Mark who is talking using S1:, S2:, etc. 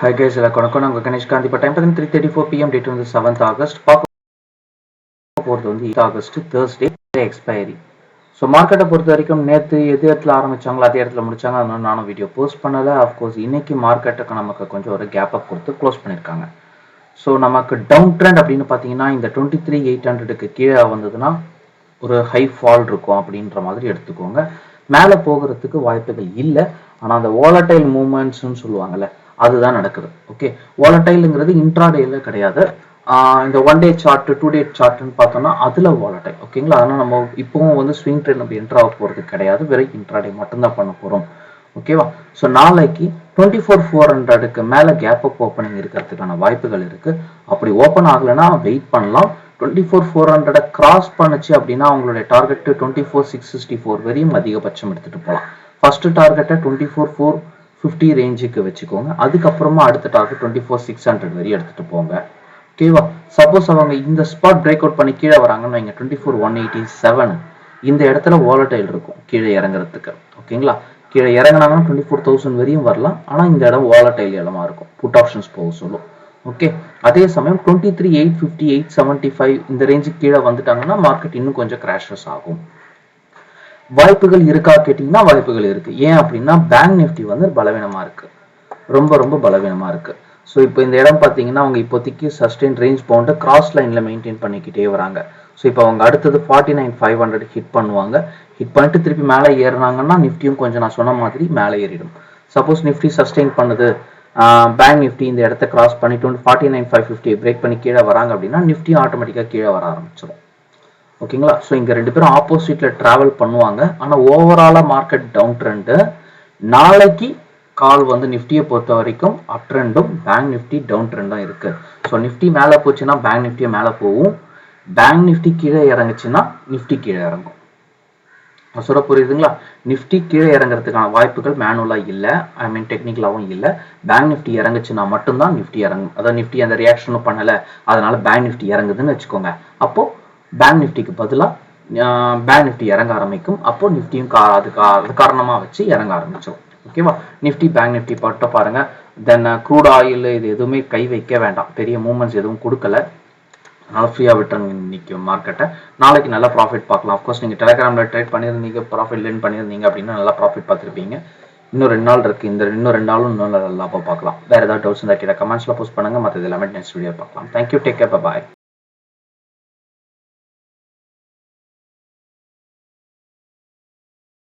S1: Hi guys இல்லை வணக்கம். அவங்க கணேஷ்காந்தி கணேஷ் காந்தி. இப்போ டைம் பார்த்தீங்கன்னா three thirty four PM date வந்து செவன்த் ஆகஸ்ட் பார்க்க போகிறது வந்து eight August Thursday expiry so மார்க்கெட்டை பொறுத்த வரைக்கும் நேற்று எது இடத்துல ஆரம்பிச்சாங்களோ அதே இடத்துல முடிச்சாங்க. அதனால நானும் வீடியோ போஸ்ட் பண்ணலை. அஃப்கோர்ஸ் இன்னைக்கு மார்க்கெட்டுக்கு நமக்கு கொஞ்சம் ஒரு கேப் அப் கொடுத்து க்ளோஸ் பண்ணியிருக்காங்க. ஸோ நமக்கு டவுன் ட்ரெண்ட் அப்படின்னு பார்த்தீங்கன்னா இந்த டுவெண்ட்டி த்ரீ எயிட் ஹண்ட்ரடுக்கு கீழே வந்ததுன்னா ஒரு ஹை ஃபால் இருக்கும் அப்படின்ற மாதிரி எடுத்துக்கோங்க. மேலே போகிறதுக்கு வாய்ப்புகள் இல்லை. ஆனால் அந்த வாலட்டைல் மூமெண்ட்ஸ்னு சொல்லுவாங்கள்ல அதுதான் நடக்குது. ஓகே வாலட்டைலுங்கிறது இன்ட்ராடேல கிடையாது. இந்த one day chart two day சார்ட்னு பார்த்தோம்னா அதில் வாலட்டைல் ஓகேங்களா அதனால் நம்ம இப்போவும் வந்து ஸ்விங் ட்ரெண்ட் நம்ம என்ட்ரு ஆக போகிறது கிடையாது. வெறும் இன்ட்ராடே மட்டும்தான் பண்ண போகிறோம் ஓகேவா ஸோ நாளைக்கு டுவெண்ட்டி ஃபோர் ஃபோர் ஹண்ட்ரடுக்கு மேலே கேப் அப் ஓப்பனிங் இருக்கிறதுக்கான வாய்ப்புகள் இருக்கு. அப்படி ஓப்பன் ஆகலைன்னா வெயிட் பண்ணலாம். டுவெண்ட்டி ஃபோர் ஃபோர் ஹண்ட்ரடை கிராஸ் பண்ணுச்சு அப்படின்னா அவங்களுடைய target twenty four six sixty four வரையும் அதிகபட்சம் எடுத்துட்டு போகலாம் ஃபஸ்ட்டு டார்கெட்டை டுவெண்ட்டி ஃபோர் ஃபோர் ஃபிஃப்டி ரேஞ்சுக்கு வச்சுக்கோங்க. அதுக்கப்புறமா அடுத்த target twenty four six hundred வரையும் எடுத்துட்டு போங்க. ஓகேவா சப்போஸ் அவங்க இந்த ஸ்பாட் பிரேக் அவுட் பண்ணி கீழே வராங்கன்னு வைங்க. Twenty four one eighty seven இந்த இடத்துல வாலட்டைல் இருக்கும் கீழே இறங்குறதுக்கு. ஓகேங்களா கீழே இறங்கினாங்கன்னா டுவெண்ட்டி ஃபோர் தௌசண்ட் வரையும் வரலாம். ஆனால் இந்த இடம் வாலட்டைல் இடமா இருக்கும். புட் ஆப்ஷன்ஸ் போக சொல்லும். ஓகே அதே சமயம் twenty three eight fifty eight seventy five இந்த ரேஞ்சுக்கு கீழே வந்துட்டாங்கன்னா மார்க்கெட் இன்னும் கொஞ்சம் கிராஷஸ் ஆகும். வாய்ப்புகள் இருக்கா கேட்டிங்கன்னா வாய்ப்புகள் இருக்கு. ஏன் அப்படின்னா பேங்க் நிஃப்டி வந்து பலவீனமா இருக்கு. ரொம்ப ரொம்ப பலவீனமா இருக்கு. ஸோ இப்போ இந்த இடம் பார்த்தீங்கன்னா அவங்க இப்போதைக்கு சஸ்டெயின் ரேஞ்ச் பவுண்டை கிராஸ் லைன்ல மெயின்டைன் பண்ணிக்கிட்டே வராங்க. ஸோ இப்போ அவங்க அடுத்தது forty nine five hundred hit பண்ணுவாங்க. ஹிட் பண்ணிட்டு திருப்பி மேலே ஏறினாங்கன்னா நிஃப்டியும் கொஞ்சம் நான் சொன்ன மாதிரி மேலே ஏறிடும். சப்போஸ் நிஃப்டி சஸ்டெயின் பண்ணுது. பேங்க் நிஃப்டி இந்த இடத்த கிராஸ் பண்ணிட்டு forty nine five fifty break பண்ணி கீழே வராங்க அப்படின்னா நிஃப்டியும் ஆட்டோமேட்டிக்காக கீழே வர ஆரம்பிச்சிடும் ஓகேங்களா? ஸோ இங்கே ரெண்டு பேரும் ஆப்போசிட்டில் ட்ராவல் பண்ணுவாங்க. ஆனால் ஓவராலாக மார்க்கெட் டவுன் ட்ரெண்டு நாளைக்கு கால் வந்து நிஃப்டியை பொறுத்த வரைக்கும் அப் ட்ரெண்டும் பேங்க் நிஃப்டி டவுன் ட்ரெண்டும் இருக்குது ஸோ நிஃப்டி மேலே போச்சுன்னா பேங்க் நிஃப்டியை மேலே போகும். பேங்க் நிஃப்டி கீழே இறங்குச்சுன்னா நிஃப்டி கீழே இறங்கும். சொல்ல புரியுதுங்களா? நிஃப்டி கீழே இறங்குறதுக்கான வாய்ப்புகள் மேனுவலாக இல்லை. ஐ மீன் டெக்னிக்கலாகவும் இல்லை. பேங்க் நிஃப்டி இறங்குச்சுன்னா மட்டும்தான் நிஃப்டி இறங்கும். அதாவது நிஃப்டி அந்த ரியாக்ஷனும் பண்ணலை. அதனால பேங்க் நிஃப்டி இறங்குதுன்னு வச்சுக்கோங்க. அப்போது பேங்க் நிஃப்டிக்கு பதிலாக பேங்க் நிஃப்டி இறங்க ஆரம்பிக்கும். அப்போ நிஃப்டியும் கா அது அது காரணமாக வச்சு இறங்க ஆரம்பிச்சிடும் ஓகேவா நிஃப்டி பேங்க் நிஃப்டி பட்ட பாருங்க. தென் க்ரூட் ஆயில் இது எதுவுமே கை வைக்க வேண்டாம். பெரிய மூமெண்ட்ஸ் எதுவும் கொடுக்கல. அதனால ஃப்ரீயாக விட்டுருங்க இன்னைக்கு மார்க்கெட்டை நாளைக்கு நல்லா ப்ராஃபிட் பார்க்கலாம். அஃப்கோர்ஸ் நீங்கள் டெலகிராமில் ட்ரேட் பண்ணியிருந்தீங்க ப்ராஃபிட் லேர்ன் பண்ணியிருந்தீங்க அப்படின்னா நல்லா ப்ராஃபிட் பார்த்துருப்பீங்க. இன்னும் ரெண்டு நாள் இருக்குது இந்த இன்னும் ரெண்டு நாளும் இன்னும் நல்லா பார்க்கலாம். வேறு ஏதாவது டவுட்ஸ் இருந்தால் கீழே கமெண்ட்ஸில் போஸ்ட் பண்ணுங்கள் மற்ற எல்லாமே நெக்ஸ்ட் வீடியோ பார்க்கலாம். Thank you take care bye